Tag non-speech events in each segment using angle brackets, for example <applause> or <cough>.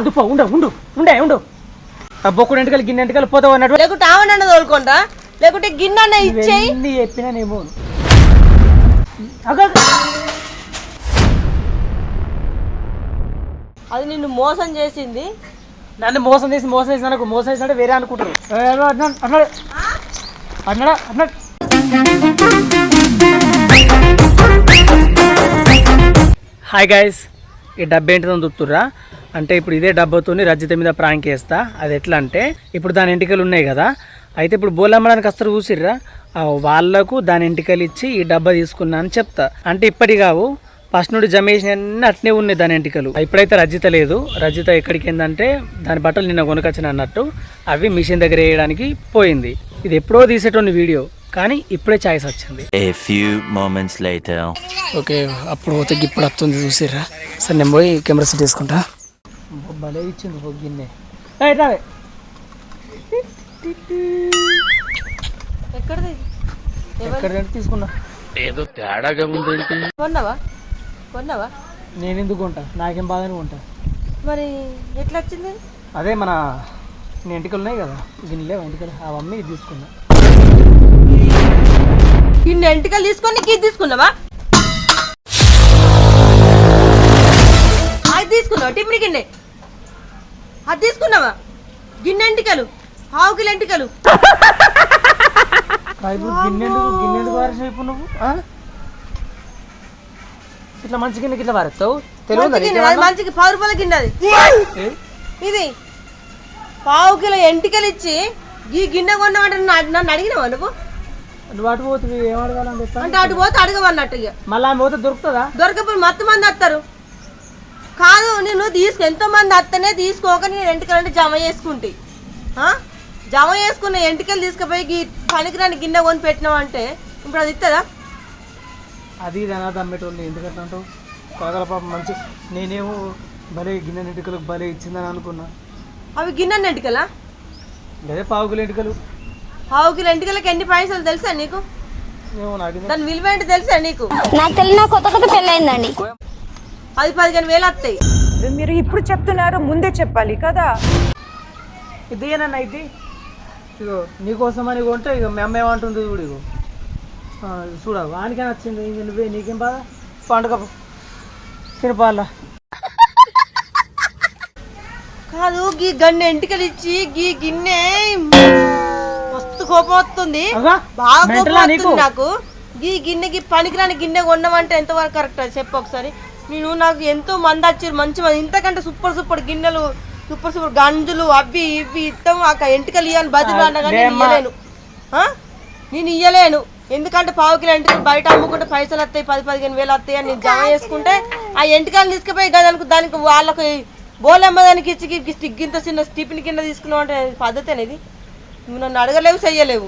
వద్దు పో ఉండు ఉండు ఉండే ఉండు. ఆ బొక్కుడు ఎంటకలు గిన్నె ఎంటకలు పోతావు అన్నట్టు. లేకుంటే ఆవనన్న తోలుకోండా లేకుంటే గిన్నె అన్న ఇచ్చేయి. ఎన్ని చెప్పినా నేమో అది నిన్ను మోసం చేసింది. నన్ను మోసం చేసి మోసం చేసి నాకు మోసం చేసినట్టు వేరే అనుకుంటారు అన్నాడు అన్నాడు అన్నాడు. అన్నాడా అన్నాడు. హాయ్ గాయస్ ఈ డబ్బా ఏంటిదో చూస్తుర్రా? అంటే ఇప్పుడు ఇదే డబ్బాతోని రజిత మీద ప్రాంక్ వేస్తా అది ఎట్లా అంటే ఇప్పుడు దాని ఎంటికలు ఉన్నాయి కదా అయితే ఇప్పుడు బోలమ్మడానికి వస్తారు చూసిర్రా? వాళ్ళకు వాళ్ళకు దాని ఎంటికలు ఇచ్చి ఈ డబ్బా తీసుకున్నా అని చెప్తా. అంటే ఇప్పటి కావు ఫస్ట్ నుండి జమేసిన అన్నీ అట్నే ఉన్నాయి దాని ఎంటికలు. ఇప్పుడైతే రజిత లేదు. రజిత ఎక్కడికి ఏందంటే దాని బట్టలు నిన్న కొనుకొచ్చిన అన్నట్టు అవి మిషన్ దగ్గర వేయడానికి పోయింది. ఇది ఎప్పుడో తీసేటోని వీడియో కానీ ఇప్పుడే ఛాయిస్ వచ్చింది. ఓకే అప్పుడు పోతే ఇప్పుడు వస్తుంది చూసిర్రా. సరే నేను పోయి కెమెరా సెట్ చేసుకుంటా. భలే ఇచ్చింది గిన్నె. రావే. ఎక్కడది? ఎక్కడ తీసుకున్నా. కొన్నావా? కొన్నావా? నేను ఎందుకు కొంటా? నాకేం బాధని కొంటా. మరి ఎట్లా వచ్చింది అదే మన నేను ఎంటికలు ఉన్నాయి కదా? గిన్నెలే ఎంటికలు ఆ మమ్మీ తీసుకున్నా. ఇన్ని ఎంటికలు తీసుకొని తీసుకున్నావా? తీసుకున్నావా? టిఫిన్ గిన్నె. అది తీసుకున్నావా? గిన్నె ఎంటికలు? పావు కిలో ఎంటికలు? గిన్నె గిన్నె? ఇట్లా మంచి గిన్నెకి ఇట్లా తెలియదు మంచి గిన్నె మంచికి పది రూపాయల గిన్నె అది. ఇది. పావు కిలో ఎంటికలు ఇచ్చి ఈ గిన్నె కొన్నామంటే నన్ను అడిగినావా నువ్వు? నువ్వు అటు పోతుంది ఏం అడగాలని చెప్పా అంటే అటు పోతే అడగమన్నట్టు ఇక మళ్ళీ పోతే దొరుకుతుందా? దొరకపోయి మొత్తం మంది వస్తారు కాదు నేను తీసుకు. ఎంతో మంది వస్తేనే తీసుకోక నేను ఎంటికలంటే జమ చేసుకుంటే. ఆ? జమ చేసుకున్న ఎంటికలు తీసుకుపోయి గీ పనికిరాని గిన్నె కొని పెట్టినావంటే ఇప్పుడు అది ఇస్తుందా అది ఇది అనాథ అమ్మేటోళ్ళు ఎందుకంటే అంటావు? కొలగల పాప మంచి నేనేమో భలే గిన్నె ఎంటికలకు భలే ఇచ్చిందని అనుకున్నా. అవి గిన్నె ఎంటికలా అదే పావు కిలో ఎంటికలు పావు కిలో ఎంటికలకి ఎన్ని పైసలు తెలుసా నీకు? దాని విలువ ఏంటి తెలుసా నీకు? నాకు తెలియన కొత్త కొత్త పెళ్ళయిందండి. పది పదిహేను వేలు వస్తాయి. మీరు ఇప్పుడు చెప్తున్నారు ముందే చెప్పాలి కదా. ఇదేనన్నా ఇది? ఇగో నీకోసం అని కొంటే ఇక మీ అమ్మ ఏమంటుంది చూడు ఇగో. ఆ, చూడ వానికే నచ్చింది ఇంక నువ్వే నీకేం బాధ? పండుగ తినపాల కాదు గీ గన్నె ఎంటికలు ఇచ్చి గీ గిన్నె మస్తు కోపం వస్తుంది. బాగా కోపం వస్తుంది నాకు. ఈ గిన్నెకి పనికిరాని గిన్నె కొన్నామంటే ఎంతవరకు కరెక్ట్ అది? చెప్పు ఒకసారి. నేను నాకు ఎంతో మంది వచ్చారు మంచి మంది. ఇంతకంటే సూపర్ సూపర్ గిన్నెలు సూపర్ సూపర్ గంజులు అవి ఇవి ఇస్తాం. ఆ ఎంటికలు ఇవ్వని బదులు అనగా నేను ఆ? నేను ఇయ్యలేను. ఎందుకంటే పావు కిలో ఎంటికలు బయట అమ్ముకుంటే పైసలు వస్తాయి పది పదిహేను వేలు వస్తాయి అని నేను జమ చేసుకుంటే ఆ ఎంటికలు తీసుకుపోయి దానికి దానికి వాళ్ళకి బోలమ్మ దానికి ఇచ్చి గి- స్టిక్ ఇంత చిన్న టిఫిన్ కింద తీసుకున్నావు అంటే పద్ధతి అనేది. నువ్వు నన్ను అడగలేవు చెయ్యలేవు.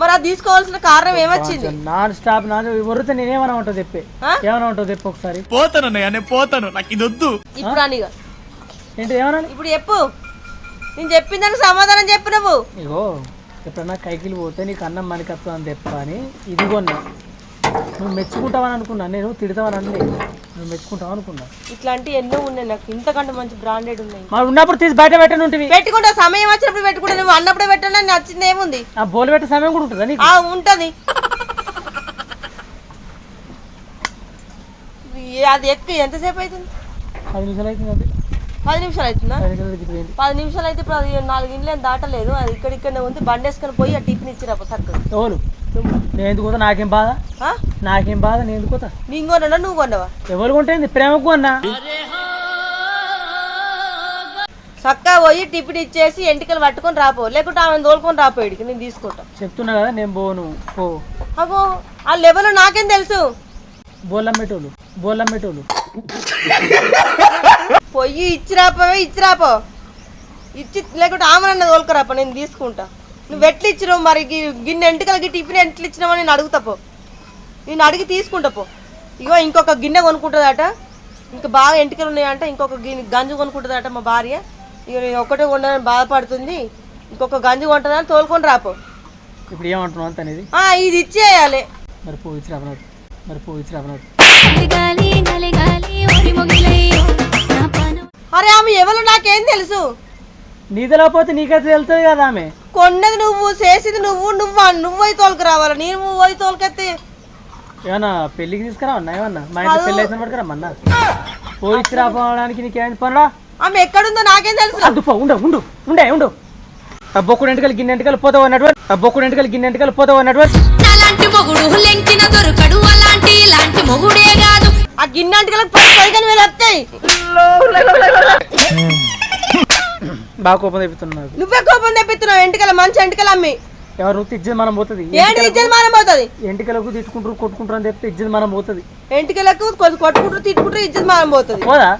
మరి అది తీసుకోవాల్సిన కారణం ఏమొచ్చింది? నాన్ స్టాప్ నాన్ వరితే నేనేమన్నా ఉంటావు చెప్పే. ఆ? ఏమన్నా ఉంటావు చెప్పు ఒకసారి. ఇప్పుడు అనిగా ఏంటి ఏమన్నా ఇప్పుడు చెప్పు. నేను చెప్పిన దానికి సమాధానం చెప్పు నువ్వు. ఇగో ఎప్పుడన్నా కైకిలు పోతే నీకు అన్నం మనకత్వం అని చెప్పా అని ఇది కొన్నా నువ్వు మెచ్చుకుంటావని అనుకున్నా నేను తిడతావని అనలేదు నువ్వు మెచ్చుకుంటావు అనుకున్నా. ఇట్లాంటి ఎన్నో ఉన్నాయి నాకు. ఇంతకంటే మంచి బ్రాండెడ్ ఉన్నాయి. మరి ఉన్నప్పుడు తీసి బయట పెట్టను ఉంటుంది పెట్టుకుంటా సమయం వచ్చినప్పుడు పెట్టుకుంటా నువ్వు అన్నప్పుడే పెట్టాను నచ్చింది ఏముంది? ఆ బోలు పెట్టే సమయం కూడా ఉంటుందా నీకు? ఆ ఉంటది. ఏ- అది ఎక్కి ఎంతసేపు అవుతుంది పది నిమిషాలు అవుతుంది అది పది నిమిషాలు అవుతుందా? పది నిమిషాలు దిగిపోయింది పది నిమిషాలు అయితే ఇప్పుడు అది నాలుగు ఇండ్లు ఏం దాటలేదు. అది ఇక్కడ ఉంది. బండి వేసుకొని పోయి ఆ టిఫిన్ ఇచ్చిరా సర్కిల్ ఎవరు నేను ఎందుకు నాకేం బాధ? నాకేం బాధ? నేను ఎందుకు నేను కొన్నా నువ్వు కొన్నావా? ఎవరు కొంటేంది? ప్రేమకు అన్నా చక్కగా పోయి టిఫిన్ ఇచ్చేసి ఎంటికలు పట్టుకొని రాపో. లేకుంటే ఆమె తోలుకొని రాపో ఇడికి. నేను తీసుకుంటా. చెప్తున్నా కదా నేను పోను. పో. అగో ఆ లెవెల్ నాకేం తెలుసు? బోల్లమ్మేటోళ్ళు బోల్లమ్మేటోళ్ళు పొయ్యి ఇచ్చిరాపోవే ఇచ్చిరాపో ఇచ్చి లేకుంటే ఆమె నన్ను తోలుకురాపో నేను తీసుకుంటా. నువ్వు ఎట్లు ఇచ్చినావు మరి? గిన్నె ఎంటికలకి టిఫిన్ ఎట్లు ఇచ్చినావు నేను అడుగుతా పో. నేను అడిగి తీసుకుంటా పో. ఇగో ఇంకొక గిన్నె కొనుక్కుంటుందట. ఇంకా బాగా ఎంటికలు ఉన్నాయంట. ఇంకొక గిన్నె గంజు కొనుక్కుంటుందట మా భార్య. ఇక నేను ఒక్కటే కొన్నానని బాధపడుతుంది. ఇంకొక గంజు కొంటుందని తోలుకొని రాపో ఇప్పుడు ఏమంటున్నావు అంత అనేది? ఇది ఇచ్చేయాలి. మరి పో ఇచ్చి రాబనాడు మరి పో ఇచ్చి రాబనాడు నలిగాలి నలిగాలి ఒరి మొగిలయ్యో నా పానం. అరే ఆమె ఎవరు నాకేం తెలుసు? నీది లేకపోతే నీకైతే వెళ్తుంది కదా ఆమె. కొన్నది నువ్వు చేసింది నువ్వు నువ్వు నువ్వు తోలుకు రావాలి? నేను పోయి తోలుకెత్తే ఏమన్నా పెళ్ళికి తీసుకురావన్నా ఏమన్నా? మా ఇంట్లో పెళ్ళి అయితే పట్టుకురమ్మన్నా పోయిచ్చి రాపోవడానికి నీకేమైంది పనుడా ఆమె ఎక్కడుందో నాకేం తెలుసు. అద్దు పో ఉండు ఉండు ఉండే ఉండు. ఆ బొక్కుడు ఎంటకలు గిన్నె ఎంటకలు పోతావు అన్నటువంటి ఆ బొక్కుడు ఎంటకలు గిన్నె ఎంటకలు పోతావు అన్నటువంటి అలాంటి మొగుడు లెంకిన దొరకడు అలాంటి ఇలాంటి మొగుడే కాదు. ఆ గిన్నె అంటికలకు పది పదిహేను వేలు వస్తాయి బాగా కోపం తెప్పుతున్నావు నువ్వే కోపం తెప్పిస్తున్నావు ఎంటికల మంచి ఎంటికలు అమ్మి ఎవరు నువ్వు ఇజ్జత్ మనం పోతుంది? ఏంటి ఇచ్చేది మనం పోతుంది? ఎంటికలకు తిట్టుకుంటారు కొట్టుకుంటారు అని చెప్తే ఇజ్జత్ మనం పోతుంది. ఎంటికలకు కొద్ది కొట్టుకుంటూ తిట్టుకుంటూ ఇచ్చేది మనం పోతుంది. పోదా?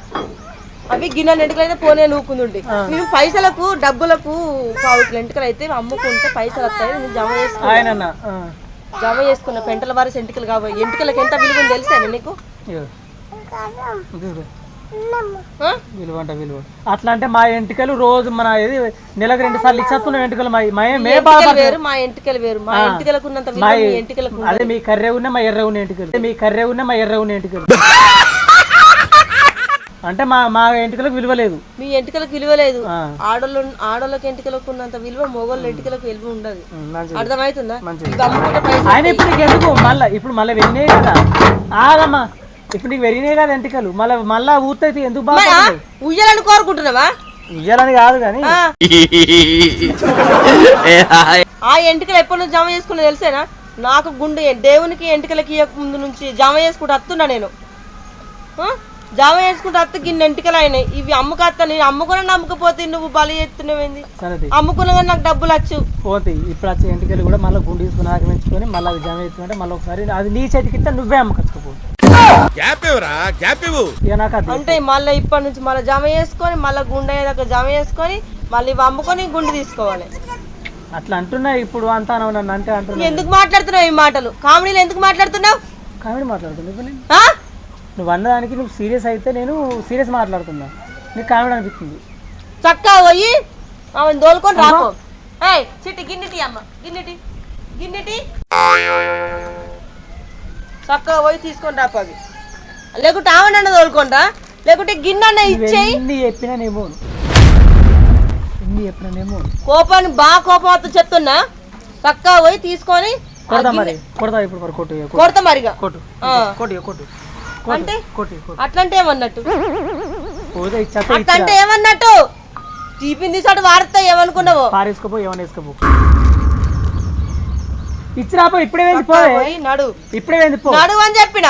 అవి గిన్నె ఎంటికలు అయితే పోనే నూకుంటుండే మేము పైసలకు డబ్బులకు పావు కిలో ఎంటికలు అయితే అమ్ముకుంటే పైసలు వస్తాయి నేను జమ చేసుకున్నా ఆయన జమ చేసుకున్న పెంటల వారి ఎంటికలు కాబట్టి ఎంటికలకు ఎంత విలువ తెలుసా నీకు? ఆ? విలువ అంట విలువ. అట్లా అంటే మా ఎంటికలు రోజు మన ఇది నెలకు రెండు సార్లు ఇచ్చేస్తున్నాం ఎంటికలు. మా మే వేరు మా ఎంటికలు వేరు. మా ఎంటికలకు ఉన్నంత మా ఎంటికలకు అదే మీ కర్రే ఉన్న మా ఎర్ర ఉన్న ఎంటికలు. అదే మీ కర్రే ఉన్న మా ఎర్ర ఉన్న ఎంటికలు. అంటే మా మా ఎంటికలకు విలువ లేదు. మీ ఎంటికలకు విలువ లేదు. ఆడోళ్ళు ఆడోళ్ళకి ఎంటికలకు ఉన్నంత విలువ మొగోళ్ళ ఎంటికలకు విలువ ఉండదు. అర్థమవుతుందా? ఆయన ఇప్పుడు ఎందుకు మళ్ళా ఇప్పుడు మళ్ళీ వెరినాయి కదా. ఆగమ్మా. ఇప్పుడు నీకు వెరినాయి కదా ఎంటికలు మళ్ళీ మళ్ళా ఊతైతే ఎందుకు బాగా ఆ? ఉయ్యాలని కోరుకుంటున్నావా? ఇయ్యాలని కాదు కానీ. ఆ. <laughs> ఆ ఎంటికలు ఎప్పటి నుంచి జమ చేసుకున్నా తెలిసేనా? నాకు గుండె దేవునికి ఎంటికలకి ముందు నుంచి జమ చేసుకుంటూ వస్తున్నా నేను. ఆ? జమ చేసుకుంటూ వస్తే గిన్నె ఎంటికలు అయినాయి. ఇవి అమ్ముకత్తా నేను అమ్ముకున్నా నమ్మకపోతే నువ్వు బలి ఎత్తున్నావేంది సరే అమ్ముకున్నా కానీ నాకు డబ్బులు వచ్చు. పోతాయి ఇప్పుడు వచ్చే ఎంటికలు కూడా మళ్ళీ గుండు తీసుకుని ఆక్రమించుకొని మళ్ళీ అది జమ చేసుకుంటే మళ్ళీ ఒకసారి అది నీ చేతికి నువ్వే అమ్మకచ్చుకోపో. గ్యాప్ ఇవ్వరా? గ్యాప్ ఇవ్వు. అంటే మళ్ళీ ఇప్పటి నుంచి మళ్ళీ జమ చేసుకొని మళ్ళీ గుండె అయ్యేదాకా జమ చేసుకొని మళ్ళీ ఇవి అమ్ముకొని గుండు తీసుకోవాలి. అట్లా అంటున్నా ఇప్పుడు అంతా నన్ను అంటే అంటున్నా. ఎందుకు మాట్లాడుతున్నావు ఈ మాటలు? కామెడీలు ఎందుకు మాట్లాడుతున్నావు? కామెడీ మాట్లాడుతున్నా ఇప్పుడు నేను ఆ? నువ్వు అన్నదానికి నువ్వు సీరియస్ అయితే నేను సీరియస్ మాట్లాడుతున్నా. నీకు కామెడీ అనిపిస్తుంది. చక్కగా పోయి ఆమెను దోలుకొని రాపో. ఏయ్ చిట్టి గిన్నెటి అమ్మ గిన్నెటి గిన్నెటి చక్కగా పోయి తీసుకొని రాపో అవి. లేకుంటే ఆమెనన్న తోలుకుంటా? లేకుంటే గిన్నె ఇచ్చేయి. ఎన్ని చెప్పినా నేమో ఎన్ని చెప్పినా నేమో కోపాన్ని బాగా కోపం వద్దు చెప్తున్నా. చక్కగా పోయి తీసుకొని ఆ కొడతా గిన్నె- మరి. కొడతా ఇప్పుడు మరి కొట్టు ఇక, కొట్టు. కొడతా మరిగా. కొట్టు ఆ. కొట్టు ఇక, కొట్టు. అంటే కొట్టు ఇక, కొట్టు. అట్లంటే ఏమన్నట్టు? అట్లంటే ఏమన్నట్టు? తీసాడు వాడతా ఏమనుకున్నావు? పారేసుకోపో ఏమైనా వేసుకోపో. ఇచ్చిరాపో ఇప్పుడే వెళ్ళి పోవే పోయి. నడు. ఇప్పుడే వెళ్ళి పో. నడు అని చెప్పిన.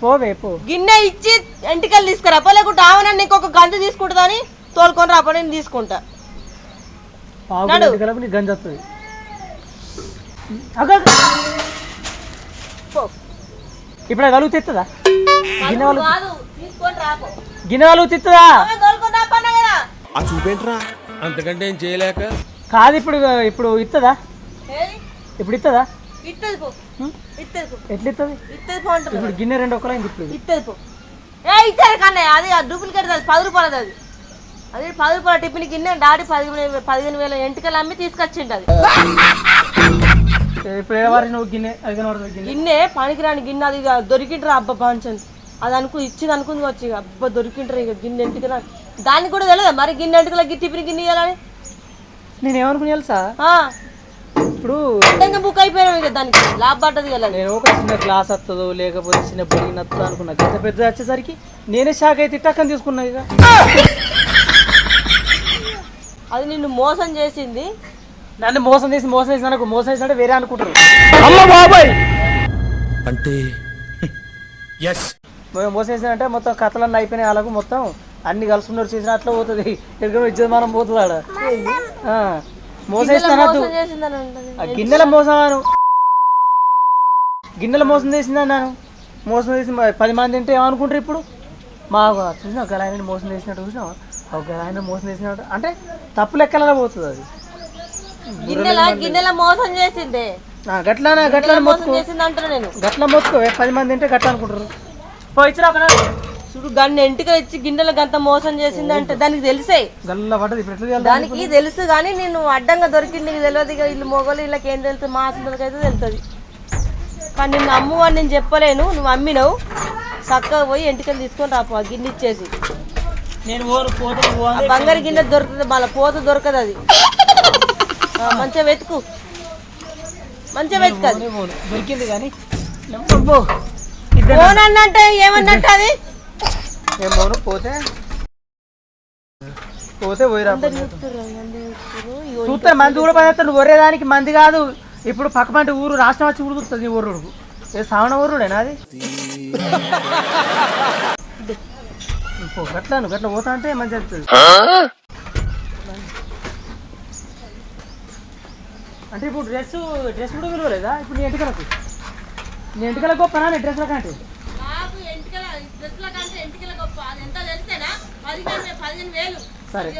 పోవే పో గిన్నె ఇచ్చి ఎంటికలు తీసుకురా. పో లేకుంటే ఆమె నీకు ఒక గంజు తీసుకుంటుందని తోలుకొని రాపో నేను తీసుకుంటా. నడు. గంజ వస్తుంది. అగ పో. ఇప్పుడు కలుగు తెస్తుందా గిన్నె వాళ్ళు కాదు తీసుకొని రాపో గిన్నె వాళ్ళు తెస్తుందా ఆమె తోలుకొని రాపన్నా కదా. ఆ చూపేంట్రా? అంతకంటే ఏం చేయలేక? కాదు ఇప్పుడు ఇప్పుడు ఇస్తుందా ఏయ్, ఇప్పుడు ఇస్తుందా ఇత్తది పో? ఇత్తది పో. ఎట్లా ఇస్తుంది ఇత్తది పో అంటున్నా. ఇప్పుడు గిన్నె రెండు ఇది. ఇత్తది? పో. ఏ ఇచ్చారు కన్నయ్య అది డూప్లికేట్ అది పది రూపాయలది అది. అది పది రూపాయల టిఫిన్ గిన్నె డాడీ పదిహేను పదిహేను వేల ఎంటికలు అమ్మి తీసుకొచ్చిండు అది. గిన్నె పనికిరాని గిన్నె అది ఇక దొరికిండ్రా అబ్బా పాంచన్ అది అనుకు ఇచ్చింది అనుకుంది వచ్చి ఇక. అబ్బా దొరికిండ్రా ఇక గిన్నె ఎంటికి దానికి కూడా తెలియదా మరి గిన్నె ఎంటికలకి టిఫిన్ గిన్నె ఇవ్వాలని నేను ఏమనుకుని తెలుసా ఇప్పుడు బుక్ అయిపోయినాం దానికి లాభ పడ్డది కదా. నేను ఒక చిన్న గ్లాస్ వస్తుందో లేకపోతే చిన్న బొడిగిన వస్తుందో అనుకున్నా. గంట పెద్ద వచ్చేసరికి నేనే షాక్ అయితే టక్కని తీసుకున్నా ఇక. అది నిన్ను మోసం చేసింది. నన్ను మోసం చేసి మోసం చేసి నాకు మోసం చేసినట్టే వేరే అనుకుంటారు. అంటే ఎస్ మేము మోసం చేసినంటే మొత్తం కథలన్నీ అయిపోయినాయి వాళ్ళకు మొత్తం. అన్ని కలుసుకున్నారు చేసిన అట్లా పోతుంది. ఎక్కడ మనం పోతుంది ఆడ. ఆ, మోసం చేస్తానద్దు మోసం చేసిందని అంటది. ఆ గిన్నెల మోసం అను. గిన్నెల మోసం చేసింది అన్నాను మోసం చేసి పది మంది తింటే ఏమనుకుంటారు ఇప్పుడు? మా చూసిన ఒక ఆయన మోసం చేసినట్టు చూసినా ఒక ఆయన మోసం చేసినట్టు. అంటే తప్పు లెక్కలలో పోతుంది అది. గిన్నెల గిన్నెల మోసం చేసిందే. గట్లానా గట్లా మోసం చేసింది అంటున్నా నేను. గట్ల మొత్తుకో. పది మంది తింటే గట్ల అనుకుంటారు? చూడు గన్ని ఎంటిక ఇచ్చి గిన్నెల గంత మోసం చేసింది అంటే దానికి తెలిసే. దానికి తెలుసు కానీ నేను అడ్డంగా దొరికింది నీకు తెలియదు ఇక వీళ్ళు మొగలు వీళ్ళకి ఏం తెలుస్తుంది మా అసలుకి అయితే తెలుస్తుంది. కానీ నిన్ను అమ్ము అని నేను చెప్పలేను నువ్వు అమ్మినావు. చక్కగా పోయి ఎంటికలు తీసుకొని రాపో ఆ గిన్నె ఇచ్చేసి. నేను. బంగారు గిన్నె దొరుకుతుంది మళ్ళీ పోత దొరకదు అది. మంచిగా వెతుకు. మంచిగా వెతుకు అది. పోనే పోను. దొరికింది కానీ. అన్నంటే ఏమన్నట్టు అది? పోతే. పోతే పోయిరా చూస్తే మంది కూడా పని నువ్వు ఒరేదానికి మంది కాదు. ఇప్పుడు పక్క పంట ఊరు రాష్ట్రం వచ్చి ఉడుకుతుంది నీ ఊరు ఏ సావన ఊరుడేనా అది? గట్లా నువ్వు గట్లా పోతా అంటే మంచి అవుతుంది అంటే ఇప్పుడు డ్రెస్ డ్రెస్ కూడా విలువలేదా? ఇప్పుడు నీ ఎంటికలకు? నీ ఎంటికలకు గొప్పనా నీ డ్రెస్ల కంటే? ఎంటికల ఎంటికల గొప్ప. సరే.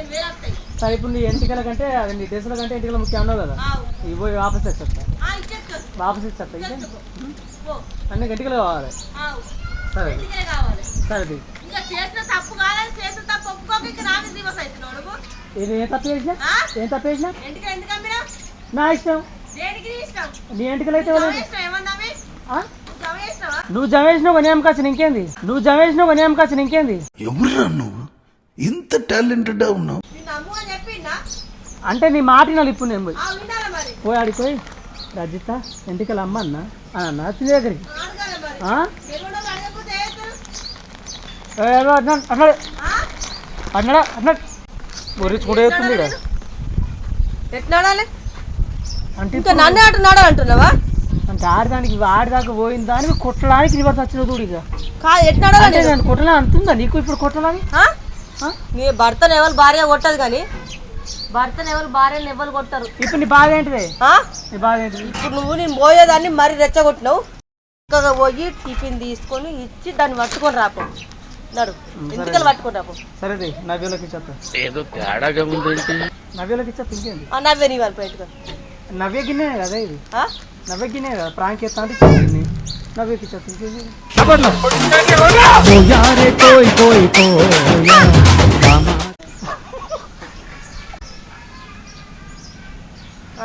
సరే ఇప్పుడు నీ ఎంటికల కంటే అది నీ డ్రెస్ల కంటే ఎంటికల ముఖ్యం అన్నావు కదా. ఇవి పోయి వాపస్ ఇచ్చేసుకో. వాపస్ ఇచ్చేస్తా ఇదే? పో. అన్ని గంటలు కావాలి. సరే. సరే ఇది ఏం తప్పు చేసినా? ఏం తప్పు చేసినా? నా ఇష్టం. నీ ఇష్టం? నీ ఎంటికలు అయితే? నువ్వు జమేసినావు కొని అమ్మకాచిన ఇంకేంది నువ్వు జమేసినావు కొని అమ్మకాచిన ఇంకేంది ఎవర్రా నువ్వు? ఇంత టాలెంటెడ్ ఉన్నావు నిన్ను అమ్ము అని చెప్పిందా అంటే నీ మాట వినాలి ఇప్పుడు నేను పోయి. పోయి ఆడికి పోయి రజిత ఎంటికలు అమ్మ అన్న అని అన్న వచ్చింది దగ్గరికి అన్నాడు అన్నాడు? అన్నాడా అన్నాడు. అంటే ఇంకా నన్నే అంటున్నాడు అంటున్నావా? అంటే ఆడదానికి ఆడదాకా పోయిన దానికి కొట్టడానికి రివర్స్ వచ్చిన చూడు ఇక. కాదు కొట్టలా అంటుందా నీకు ఇప్పుడు? ఆ? నీ భర్తను ఎవరు భార్య కొట్టదు కానీ భర్తను ఎవరు భార్యను ఎవరు కొడతారు? ఇప్పుడు నీ బాధ ఏంటిది? ఆ? నీ బాధ ఏంటిది? ఇప్పుడు నువ్వు నేను పోయేదాన్ని మరి రెచ్చగొట్టినావు. చక్కగా పోయి టిఫిన్ తీసుకొని ఇచ్చి దాన్ని పట్టుకొని రాపో నడు. ఎంటికలు పట్టుకొని రాపో సరేది నవ్యలోకి ఇచ్చేస్తా ఏదో తేడాగా ఉంది నవ్యలోకి ఇచ్చేస్తా ఇంకేంది? ఆ నవ్వే నీ వాళ్ళు నవ్య గిన్నె కదా ఇది. ఆ? నవ్య గిన్నె కదా ప్రాంక్ అంటే నవ్యకి ఇచ్చేస్తా ఇంకేంది?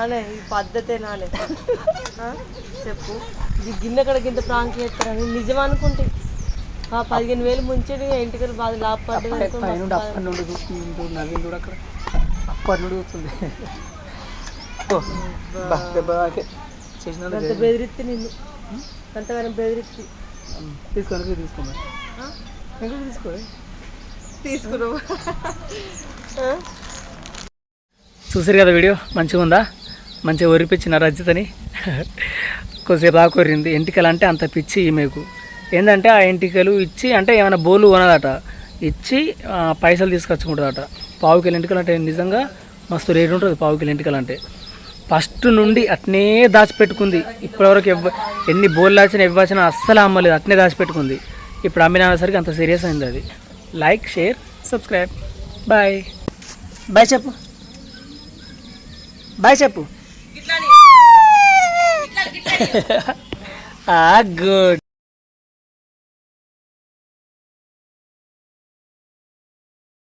అనే ఈ పద్ధతే నానే? చెప్పు. ఇది గిన్నె కడ గింత ప్రాంక్ చేస్తారని నిజం అనుకుంటే. ఆ పదిహేను వేలు ముంచేది ఎంటికలు బాగా లాభపడ్డది అప్పటి నుండి చూస్తుంది అక్కడ. అప్పటి నుండి చూస్తుంది. అంత బెదిరిత్తి నిన్ను. అంతగానం బెదిరిత్తి. తీసుకోండి ఇంకా తీసుకో తీసుకున్నావు? చూసారు కదా వీడియో? మంచిగా ఉందా మంచిగా ఒరిపించిన రజితని కొద్దిసేపు ఆకొరింది. ఎంటికలు అంటే అంత పిచ్చి ఈమెకు. ఏంటంటే ఆ ఎంటికలు ఇచ్చి అంటే ఏమైనా బోలు కొనదట ఇచ్చి పైసలు తీసుకొచ్చుకుంటుందట పావు ఎంటికలు అంటే నిజంగా మస్తు రేటు ఉంటుంది పావుకెళ్ళి ఎంటికలు అంటే. ఫస్ట్ నుండి అట్నే దాచిపెట్టుకుంది. ఇప్పటివరకు ఎవ్వ ఎన్ని బోర్లు దాచినా ఇవ్వచ్చినా అస్సలు అమ్మలేదు. అట్నే దాచిపెట్టుకుంది. ఇప్పుడు అమ్మినసరికి అంత సీరియస్ అయింది అది. Like share subscribe. Bye. Bye చెప్పు. బాయ్ చెప్పు. <laughs> గుడ్